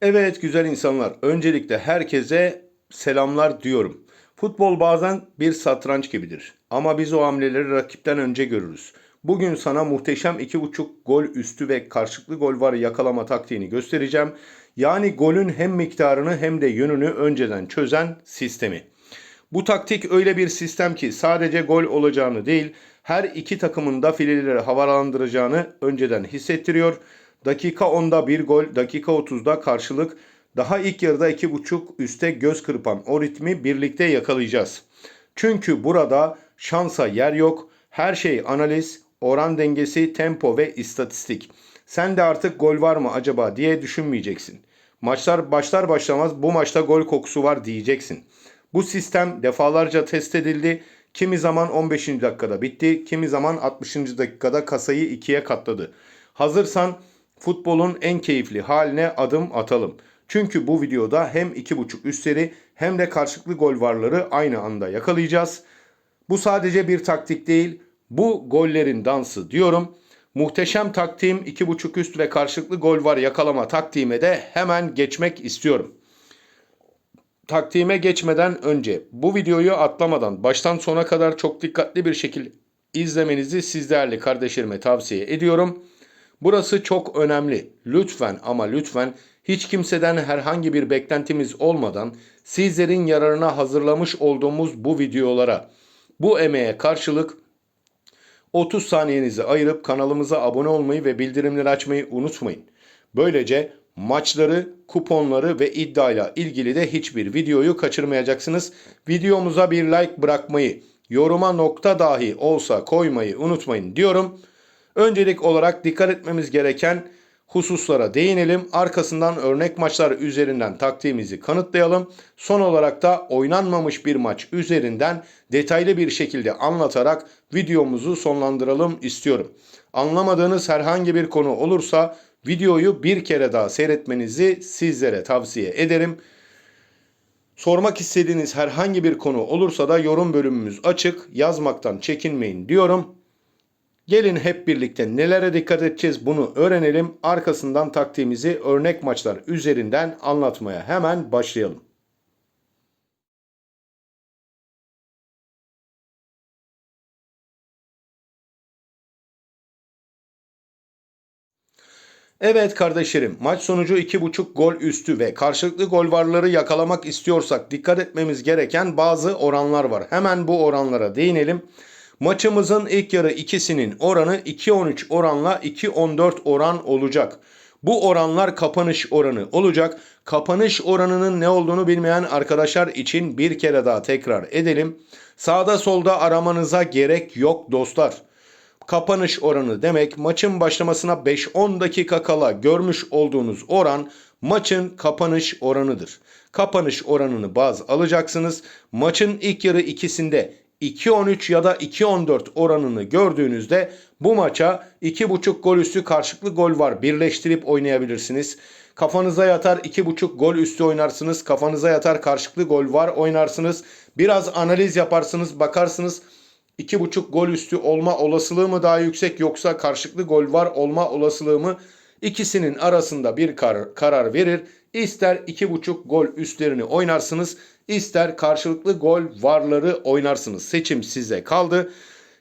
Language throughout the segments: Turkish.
Evet güzel insanlar. Öncelikle herkese selamlar diyorum. Futbol bazen bir satranç gibidir. Ama biz o hamleleri rakipten önce görürüz. Bugün sana muhteşem 2.5 gol üstü ve karşılıklı gol var yakalama taktiğini göstereceğim. Yani golün hem miktarını hem de yönünü önceden çözen sistemi. Bu taktik öyle bir sistem ki sadece gol olacağını değil, her iki takımın da fileleri havalandıracağını önceden hissettiriyor. Dakika 10'da bir gol, dakika 30'da karşılık, daha ilk yarıda 2.5 üste göz kırpan o ritmi birlikte yakalayacağız. Çünkü burada şansa yer yok. Her şey analiz, oran dengesi, tempo ve istatistik. Sen de artık gol var mı acaba diye düşünmeyeceksin. Maçlar başlar başlamaz bu maçta gol kokusu var diyeceksin. Bu sistem defalarca test edildi. Kimi zaman 15. dakikada bitti, kimi zaman 60. dakikada kasayı ikiye katladı. Hazırsan futbolun en keyifli haline adım atalım. Çünkü bu videoda hem 2.5 üstleri hem de karşılıklı gol varları aynı anda yakalayacağız. Bu sadece bir taktik değil, bu gollerin dansı diyorum. Muhteşem taktiğim 2.5 üst ve karşılıklı gol var yakalama taktiğime de hemen geçmek istiyorum. Taktiğime geçmeden önce bu videoyu atlamadan baştan sona kadar çok dikkatli bir şekilde izlemenizi siz değerli kardeşlerime tavsiye ediyorum. Burası çok önemli. Lütfen ama lütfen hiç kimseden herhangi bir beklentimiz olmadan sizlerin yararına hazırlamış olduğumuz bu videolara bu emeğe karşılık 30 saniyenizi ayırıp kanalımıza abone olmayı ve bildirimleri açmayı unutmayın. Böylece maçları, kuponları ve iddiayla ilgili de hiçbir videoyu kaçırmayacaksınız. Videomuza bir like bırakmayı, yoruma nokta dahi olsa koymayı unutmayın diyorum. Öncelik olarak dikkat etmemiz gereken hususlara değinelim. Arkasından örnek maçlar üzerinden taktiğimizi kanıtlayalım. Son olarak da oynanmamış bir maç üzerinden detaylı bir şekilde anlatarak videomuzu sonlandıralım istiyorum. Anlamadığınız herhangi bir konu olursa videoyu bir kere daha seyretmenizi sizlere tavsiye ederim. Sormak istediğiniz herhangi bir konu olursa da yorum bölümümüz açık. Yazmaktan çekinmeyin diyorum. Gelin hep birlikte nelere dikkat edeceğiz bunu öğrenelim. Arkasından taktiğimizi örnek maçlar üzerinden anlatmaya hemen başlayalım. Evet kardeşlerim maç sonucu 2.5 gol üstü ve karşılıklı gol varları yakalamak istiyorsak dikkat etmemiz gereken bazı oranlar var. Hemen bu oranlara değinelim. Maçımızın ilk yarı ikisinin oranı 2.13 oranla 2.14 oran olacak. Bu oranlar kapanış oranı olacak. Kapanış oranının ne olduğunu bilmeyen arkadaşlar için bir kere daha tekrar edelim. Sağda solda aramanıza gerek yok dostlar. Kapanış oranı demek maçın başlamasına 5-10 dakika kala görmüş olduğunuz oran maçın kapanış oranıdır. Kapanış oranını baz alacaksınız. Maçın ilk yarı ikisinde 2.13 ya da 2.14 oranını gördüğünüzde bu maça 2.5 gol üstü karşılıklı gol var birleştirip oynayabilirsiniz. Kafanıza yatar 2.5 gol üstü oynarsınız. Kafanıza yatar karşılıklı gol var oynarsınız. Biraz analiz yaparsınız bakarsınız 2.5 gol üstü olma olasılığı mı daha yüksek yoksa karşılıklı gol var olma olasılığı mı? İkisinin arasında bir kar karar verir. İster 2.5 gol üstlerini oynarsınız, ister karşılıklı gol varları oynarsınız. Seçim size kaldı.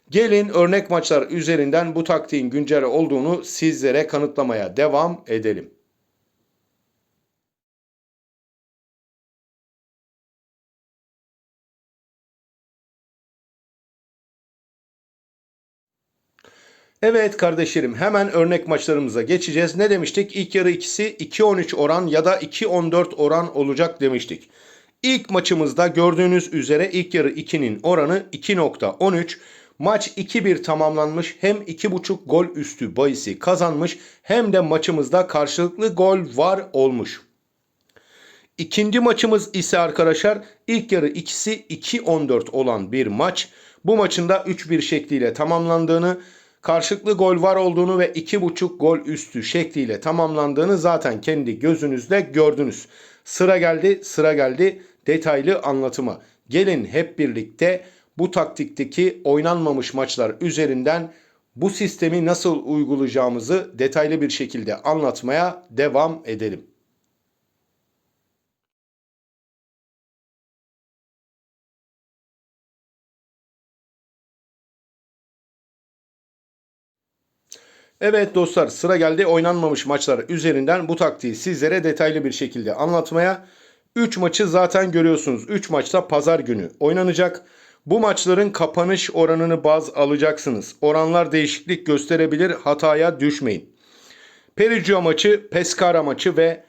Gelin örnek maçlar üzerinden bu taktiğin güncel olduğunu sizlere kanıtlamaya devam edelim. Evet kardeşlerim hemen örnek maçlarımıza geçeceğiz. Ne demiştik? İlk yarı ikisi 2-13 oran ya da 2-14 oran olacak demiştik. İlk maçımızda gördüğünüz üzere ilk yarı 2'nin oranı 2.13. Maç 2-1 tamamlanmış. Hem 2.5 gol üstü bahisi kazanmış hem de maçımızda karşılıklı gol var olmuş. İkinci maçımız ise arkadaşlar ilk yarı ikisi 2-14 olan bir maç. Bu maçın da 3-1 şekliyle tamamlandığını karşılıklı gol var olduğunu ve 2.5 gol üstü şekliyle tamamlandığını zaten kendi gözünüzle gördünüz. Sıra geldi, sıra geldi detaylı anlatıma. Gelin hep birlikte bu taktikteki oynanmamış maçlar üzerinden bu sistemi nasıl uygulayacağımızı detaylı bir şekilde anlatmaya devam edelim. Evet dostlar sıra geldi oynanmamış maçlar üzerinden bu taktiği sizlere detaylı bir şekilde anlatmaya. 3 maçı zaten görüyorsunuz. 3 maçta pazar günü oynanacak. Bu maçların kapanış oranını baz alacaksınız. Oranlar değişiklik gösterebilir hataya düşmeyin. Perugia maçı, Pescara maçı ve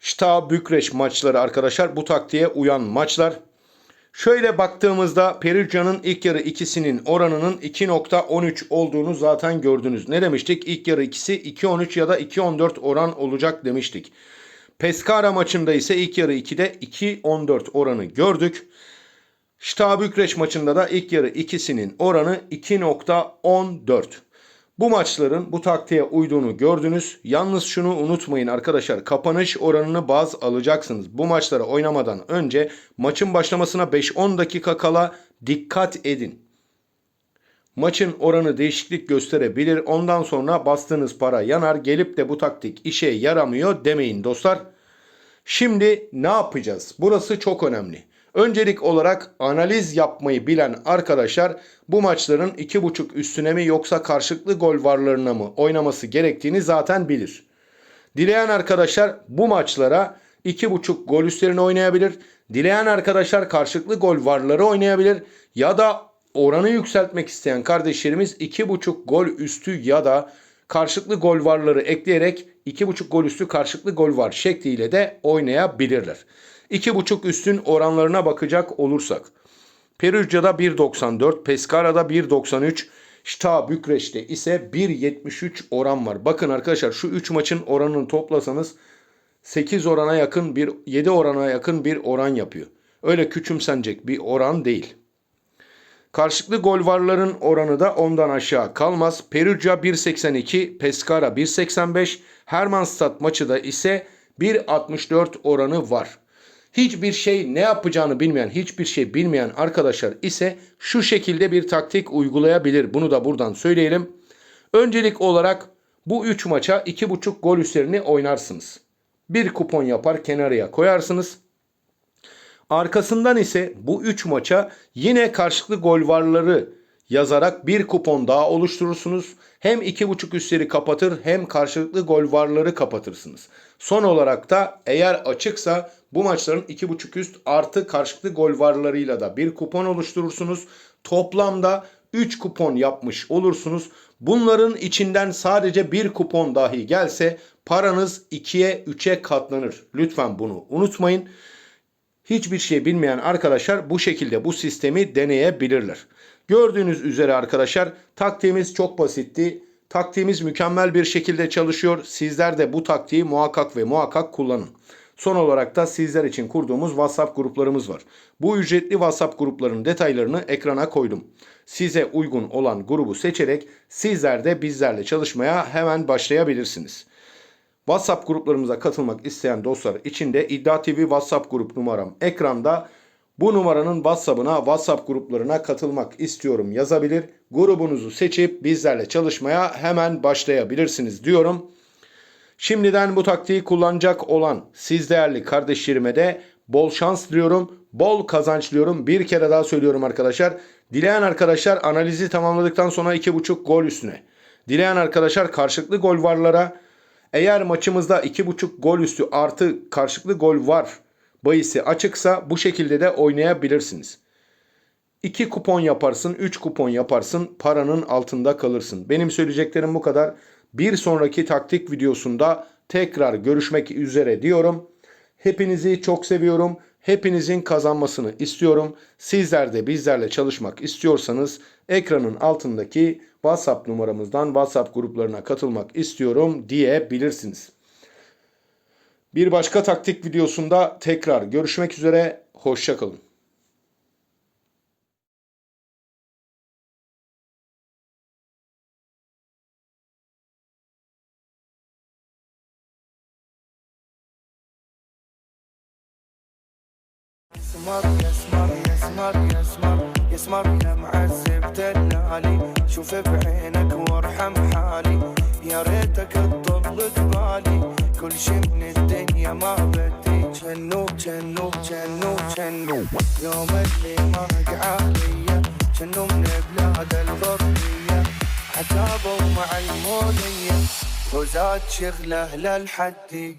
Steaua Bükreş maçları arkadaşlar bu taktiğe uyan maçlar. Şöyle baktığımızda Perugia'nın ilk yarı ikisinin oranının 2.13 olduğunu zaten gördünüz. Ne demiştik? İlk yarı ikisi 2.13 ya da 2.14 oran olacak demiştik. Pescara maçında ise ilk yarı 2'de 2.14 oranı gördük. Steaua Bükreş maçında da ilk yarı ikisinin oranı 2.14. Bu maçların bu taktiğe uyduğunu gördünüz. Yalnız şunu unutmayın arkadaşlar. Kapanış oranını baz alacaksınız. Bu maçları oynamadan önce maçın başlamasına 5-10 dakika kala dikkat edin. Maçın oranı değişiklik gösterebilir. Ondan sonra bastığınız para yanar. Gelip de bu taktik işe yaramıyor demeyin dostlar. Şimdi ne yapacağız? Burası çok önemli. Öncelik olarak analiz yapmayı bilen arkadaşlar bu maçların 2.5 üstüne mi yoksa karşılıklı gol varlarına mı oynaması gerektiğini zaten bilir. Dileyen arkadaşlar bu maçlara 2.5 gol üstlerine oynayabilir. Dileyen arkadaşlar karşılıklı gol varları oynayabilir. Ya da oranı yükseltmek isteyen kardeşlerimiz 2.5 gol üstü ya da karşılıklı gol varları ekleyerek 2.5 gol üstü karşılıklı gol var şekliyle de oynayabilirler. 2.5 üstün oranlarına bakacak olursak. Perugia'da 1.94, Pescara'da 1.93, Steaua Bükreş'te ise 1.73 oran var. Bakın arkadaşlar şu 3 maçın oranını toplasanız 8 orana yakın bir 7 orana yakın bir oran yapıyor. Öyle küçümsenecek bir oran değil. Karşılıklı gol varların oranı da ondan aşağı kalmaz. Perugia 1.82, Pescara 1.85, Hermannstadt maçı da ise 1.64 oranı var. Hiçbir şey ne yapacağını bilmeyen, hiçbir şey bilmeyen arkadaşlar ise şu şekilde bir taktik uygulayabilir. Bunu da buradan söyleyelim. Öncelik olarak bu 3 maça 2.5 gol üstlerini oynarsınız. Bir kupon yapar kenarıya koyarsınız. Arkasından ise bu 3 maça yine karşılıklı gol varları yazarak bir kupon daha oluşturursunuz. Hem 2.5 üstleri kapatır hem karşılıklı gol varları kapatırsınız. Son olarak da eğer açıksa bu maçların 2.5 üst artı karşılıklı gol varlarıyla da bir kupon oluşturursunuz. Toplamda 3 kupon yapmış olursunuz. Bunların içinden sadece bir kupon dahi gelse paranız 2'ye 3'e katlanır. Lütfen bunu unutmayın. Hiçbir şey bilmeyen arkadaşlar bu şekilde bu sistemi deneyebilirler. Gördüğünüz üzere arkadaşlar taktiğimiz çok basitti. Taktiğimiz mükemmel bir şekilde çalışıyor. Sizler de bu taktiği muhakkak ve muhakkak kullanın. Son olarak da sizler için kurduğumuz WhatsApp gruplarımız var. Bu ücretli WhatsApp gruplarının detaylarını ekrana koydum. Size uygun olan grubu seçerek sizler de bizlerle çalışmaya hemen başlayabilirsiniz. WhatsApp gruplarımıza katılmak isteyen dostlar için de İddia TV WhatsApp grup numaram ekranda. Bu numaranın WhatsApp'ına, WhatsApp gruplarına katılmak istiyorum yazabilir. Grubunuzu seçip bizlerle çalışmaya hemen başlayabilirsiniz diyorum. Şimdiden bu taktiği kullanacak olan siz değerli kardeşlerime de bol şans diliyorum. Bol kazanç diliyorum. Bir kere daha söylüyorum arkadaşlar. Dileyen arkadaşlar analizi tamamladıktan sonra 2.5 gol üstüne. Dileyen arkadaşlar karşılıklı gol varlara eğer maçımızda 2.5 gol üstü artı karşılıklı gol var bahisi açıksa bu şekilde de oynayabilirsiniz. 2 kupon yaparsın, 3 kupon yaparsın, paranın altında kalırsın. Benim söyleyeceklerim bu kadar. Bir sonraki taktik videosunda tekrar görüşmek üzere diyorum. Hepinizi çok seviyorum. Hepinizin kazanmasını istiyorum. Sizler de bizlerle çalışmak istiyorsanız ekranın altındaki WhatsApp numaramızdan WhatsApp gruplarına katılmak istiyorum diyebilirsiniz. Bir başka taktik videosunda tekrar görüşmek üzere. Hoşçakalın. سمر يا سمر يا سمر يا سمر يا سمر يا معذب دلالي شوف بعينك وارحم حالي يا ريتك تضل قبالي كل شي من الدنيا ما بدي جنو جنو جنو جنو يوم اللي ما عليا جنو من بلاد الغربية عتابوا مع المولية. وزاد شغله للحدي